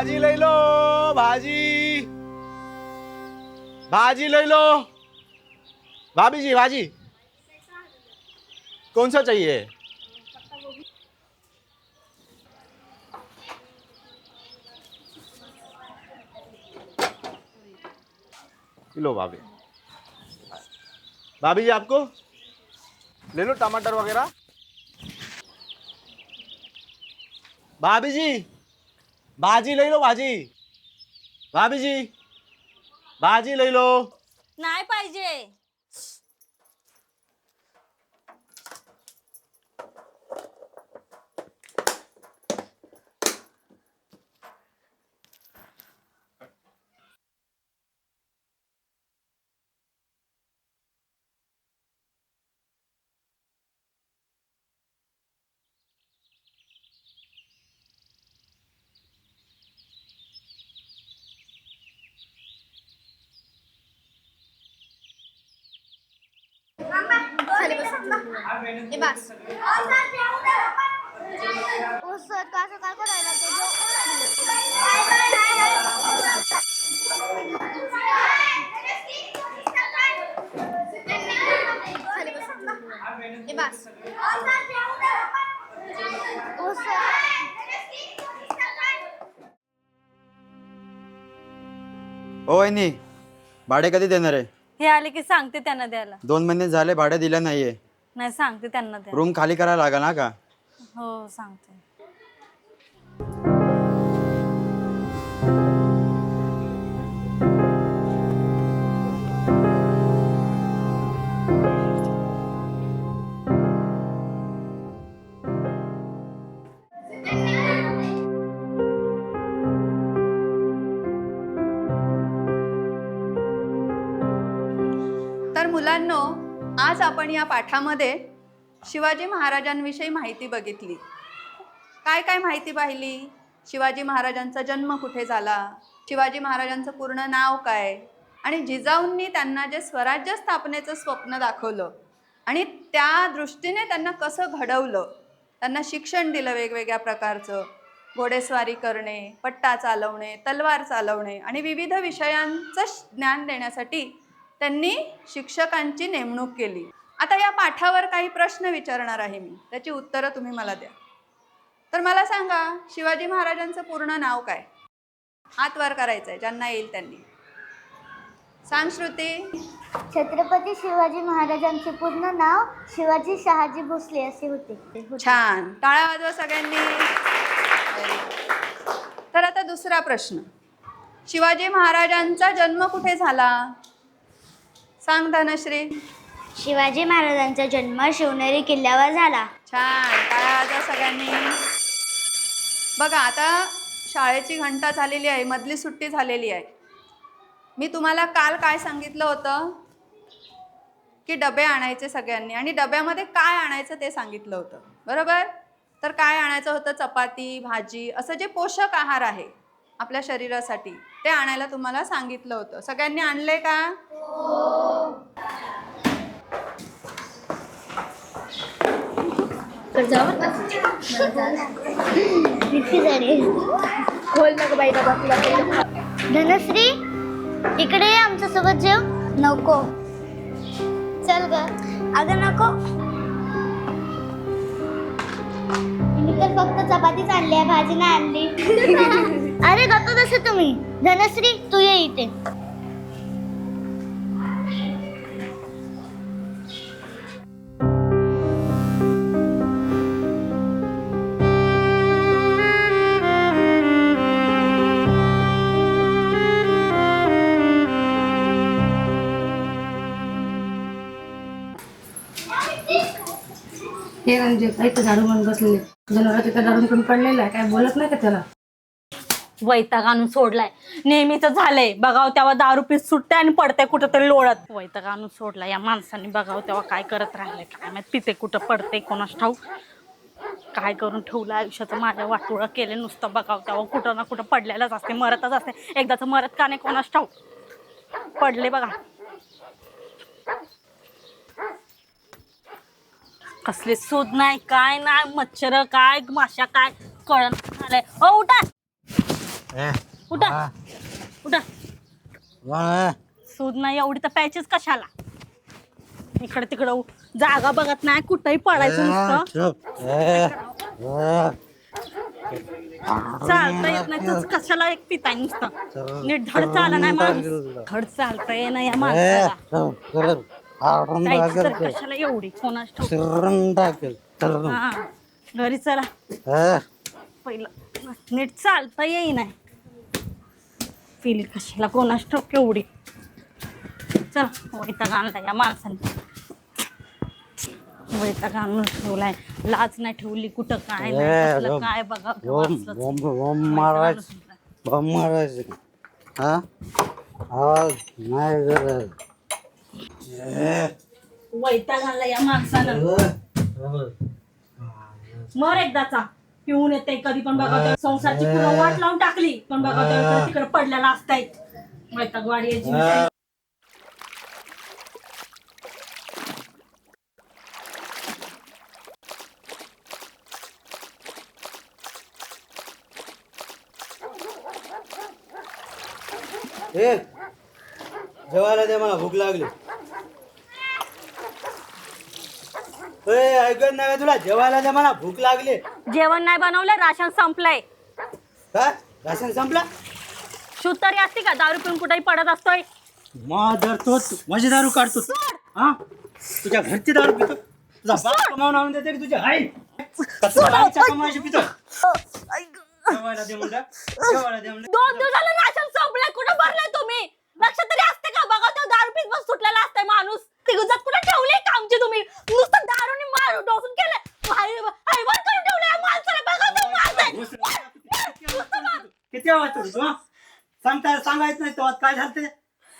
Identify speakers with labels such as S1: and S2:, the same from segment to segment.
S1: भाजी लई लो भाजी. भाजी लई लो. भाभी जी भाजी. कौन सा चाहिए लो भाभी. भाभी जी आपको? ले लो टमाटर वगैरह भाभी जी भाजी लई लो भाजी. भाभी जी भाजी लई लो.
S2: नाही पाहिजे.
S3: ओ वहिनी भाडे कधी देणार आहे?
S2: हे आले की सांगते त्यांना द्यायला.
S3: दोन महिने झाले भाडे दिलं नाहीये.
S2: नाही सांगते त्यांना
S3: रूम खाली करायला लागा ना का?
S2: हो सांगते.
S4: तर मुलांनो आज आपण या पाठामध्ये शिवाजी महाराजांविषयी माहिती बघितली. काय काय माहिती पाहिली? शिवाजी महाराजांचा जन्म कुठे झाला? शिवाजी महाराजांचं पूर्ण नाव काय? आणि जिजाऊंनी त्यांना जे स्वराज्य स्थापनेचं स्वप्न दाखवलं आणि त्या दृष्टीने त्यांना कसं घडवलं? त्यांना शिक्षण दिलं वेगवेगळ्या प्रकारचं. घोडेस्वारी करणे पट्टा चालवणे तलवार चालवणे आणि विविध विषयांचं श- ज्ञान देण्यासाठी त्यांनी शिक्षकांची नेमणूक केली. आता या पाठावर काही प्रश्न विचारणार आहे मी. त्याची उत्तरं तुम्ही मला द्या. तर मला सांगा शिवाजी महाराजांचं पूर्ण नाव काय? हात वर करायचं आहे ज्यांना येईल त्यांनी. सांग श्रुती
S5: छत्रपती शिवाजी महाराजांचे पूर्ण नाव शिवाजी शहाजी भोसले असे होते.
S4: छान. टाळ्या वाजवा सगळ्यांनी. तर आता दुसरा प्रश्न. शिवाजी महाराजांचा जन्म कुठे झाला? सांग धनश्री.
S5: शिवाजी महाराजांचा जन्म शिवनेरी किल्ल्यावर झाला.
S4: छान. टाळ्या वाजवा सगळ्यांनी? बघा आता शाळेची घंटा झालेली आहे मधली सुट्टी झालेली आहे. मी तुम्हाला काल काय सांगितलं होतं? की डबे आणायचे सगळ्यांनी. आणि डब्यामध्ये काय आणायचं ते सांगितलं होतं. बरोबर? तर काय आणायचं होतं? चपाती भाजी असं जे पोषक आहार आहे आपल्या शरीरासाठी ते आणायला तुम्हाला सांगितलं होतं. सगळ्यांनी आणले का?
S5: धनश्री इकडे आमच्यासोबत जेव. नको. चल ग. अगं नको. मी तर फक्त चपातीच आणली आहे भाजी नाही आणली. अरे गप्प बस तुम्ही. धनश्री तू ये इथे.
S6: हे म्हणजे काही तर झाडू म्हणून बसलेले. जनावर तिथं झाडून पण पडलेला आहे काय बोलत नाही का त्याला?
S2: वैताग आणून सोडलाय. नेहमीच झालंय. बघाव तेव्हा दारू पीत सुटते आणि पडते कुठं तरी लोळत. वैताग आणून सोडला या माणसाने बघाव तेव्हा काय करत राहिले काय माहीत पिते कुठं पडते कोणास ठाऊ काय करून ठेवलं आयुष्याचं माझ्या वाटोळं केले नुसतं बघाव तेव्हा कुठं ना कुठं पडलेलंच असते मरतच असते एकदाच मरत का नाही कोणास ठाऊ पडले बघा. कसले सूद नाही काय नाही मच्छर काय माशा काय कळण झालंय ओ उठा. उठा. उठा. सूद नाही एवढी तर प्यायचीच कशाला? इकडे तिकडं उ- जागा बघत नाही कुठंही पडायचं नुसतं. चालता येत नाही तूच कशाला एक पिताय नुसतं? नीट धड चाला नाही माणूस. धड चालता ये ना या माणसाला जायचं तर कशाला एवढी? कोणाच ठाऊक? हा घरी चला. पहिलं नीट चालता येई नाही फील कशाला कोणाच ठाऊक एवढी? चला वैताग आणला या माणसाने वैताग आणून ठेवलाय. लाज नाही ठेवली कुठं काय नाही कसलं काय बघा
S3: महाराज. बम महाराज. हा? नाही गरज
S2: वैताग आणला या माणसानं. मर एकदाचा पिऊन येते कधी पण बघा संसारची पुन्हा वाट लावून टाकली पण बघा तिकडे पडलेला असताय वैताग वाडी याची.
S3: ए जेवायला दे मला भूक लागली. ए ऐकत नाही तुला जेवायला दे मला भूक लागली.
S2: जेवण नाही बनवलंय राशन संपलंय.
S3: काय? राशन संपला?
S2: शुद्धरी असते का? दारू पिऊन कुठेही पडत असतोय.
S3: माझर तोच माझी दारू काढतो. हा? तुझ्या घरची दारू पितो? तुझा बाप कमावून आणून देते की तुझ्या आई? आईच्या कमाईची पितो? जेवायला दे म्हणलं जेवायला दे म्हणलं
S2: दोन दिवस झालं राशन संपलंय कुठं भरलंय तुम्ही? लक्ष तरी असते का? बघा तो दारू पीत बस सुटलेला असतंय माणूस. ती गुजरात कुठे ठेवले कामचे तुम्ही? नुसतं दारूने मारू डोसून हैवान करून ठेवलंय माणसाला. बघा तो मारताय.
S3: किती आवाज तू तू, हा? सांगता सांगायचं नाही तो काय झालं ते?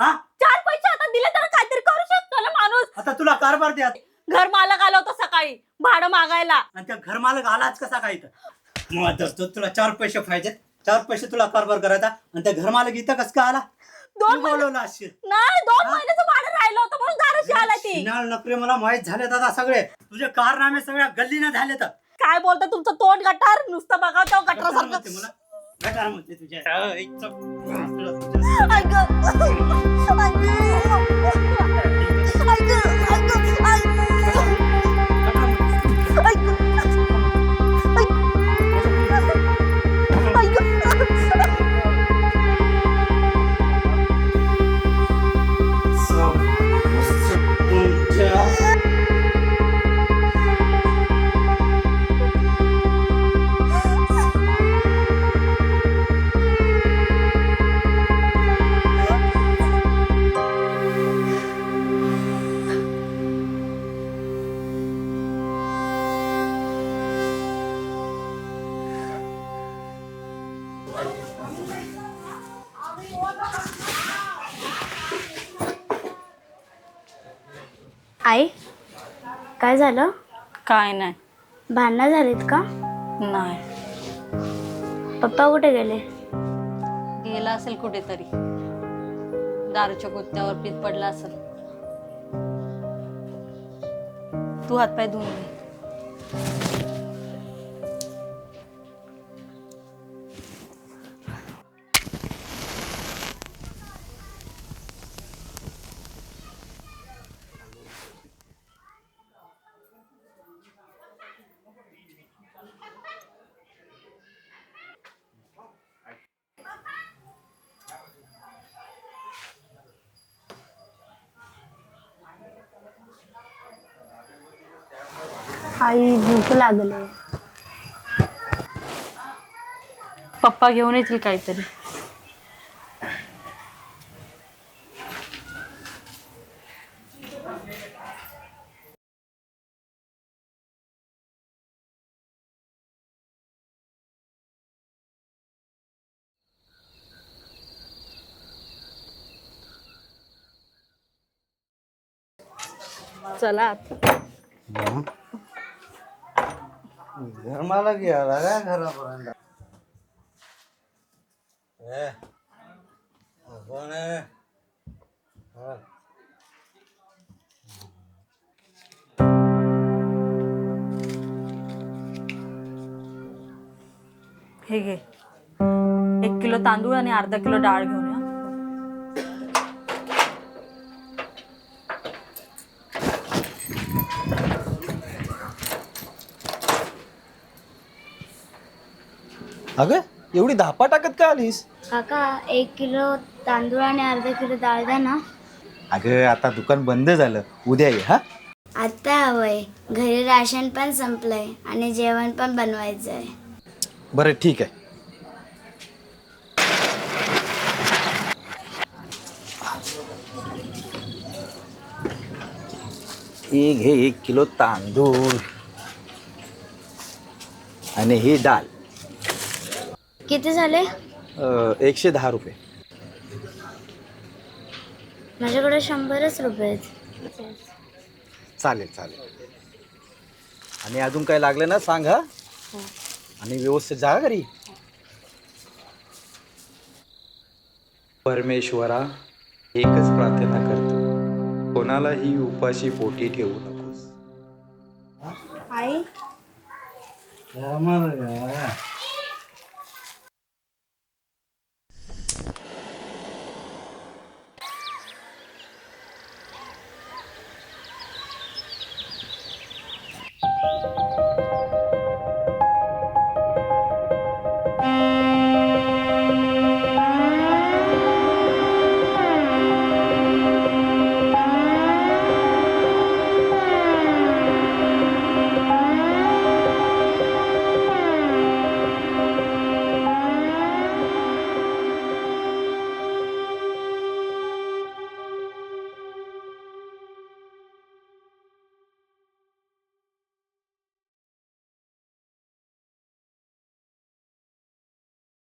S3: हा?
S2: चार पैसे आता दिले तर काहीतरी करू शकतो ना माणूस.
S3: आता तुला कारभार द्या
S2: घर मालक आला होता सकाळी भाडं मागायला.
S3: आणि त्या घरमालक आलाच कसा काय मग तो तुला चार पैसे पाहिजेत. चार पैसे तुला कारभार करायचा. आणि त्या घरमालक इथं कस का आला?
S2: दोन
S3: तू बोलवलं असशील
S2: नाही दोन महिन्याचं भाडं राहिलं होतं म्हणून दारूशी आला ती.
S3: शिनाळ नकरे मला माहीत झाले दादा सगळे. तुझे कारनामे सगळ्या गल्लीनं झाले तर
S2: काय बोलतं तुमचं तोंड गटार? नुसतं बघा तो
S3: गटार
S2: गटार
S3: म्हणते मला. गटार म्हणते तुझ्या. तुला
S5: आई काय झालं?
S2: काय नाही.
S5: भांडणं झालीत का?
S2: नाही.
S5: पप्पा कुठे गेले?
S2: गेला असेल कुठेतरी. दारूच्या गुत्त्यावर पीत पडला असेल. तू हातपाय धुवून घे.
S5: आई भूक लागले.
S2: पप्पा घेऊन येतील काहीतरी. चला. आता.
S3: घरमालक गेला काय घरापर्यंत ए, कोण आहे? हा.
S2: हे घे एक किलो किलो तांदूळ आणि अर्धा किलो डाळ घेऊन
S1: अगं एवढी धापा टाकत का आलीस?
S5: काका एक किलो तांदूळ आणि अर्धा किलो डाळ द्या ना.
S1: अगं आता दुकान बंद झालं. उद्या ये हा?
S5: आता हवंय. घरी राशन पण संपलंय आणि जेवण पण बनवायचं आहे
S1: बरं ठीक आहे. हे घे एक किलो तांदूळ. आणि ही डाळ.
S5: किती झाले?
S1: एकशे दहा रुपये.
S5: माझ्याकडे शंभरच रुपये आहेत.
S1: चालेल चालेल. आणि अजून काय लागलं ना सांग हा? आणि व्यवस्थित जा घरी.
S7: परमेश्वरा एकच प्रार्थना करतो. कोणालाही उपाशी पोटी ठेवू नकोस.
S5: आई?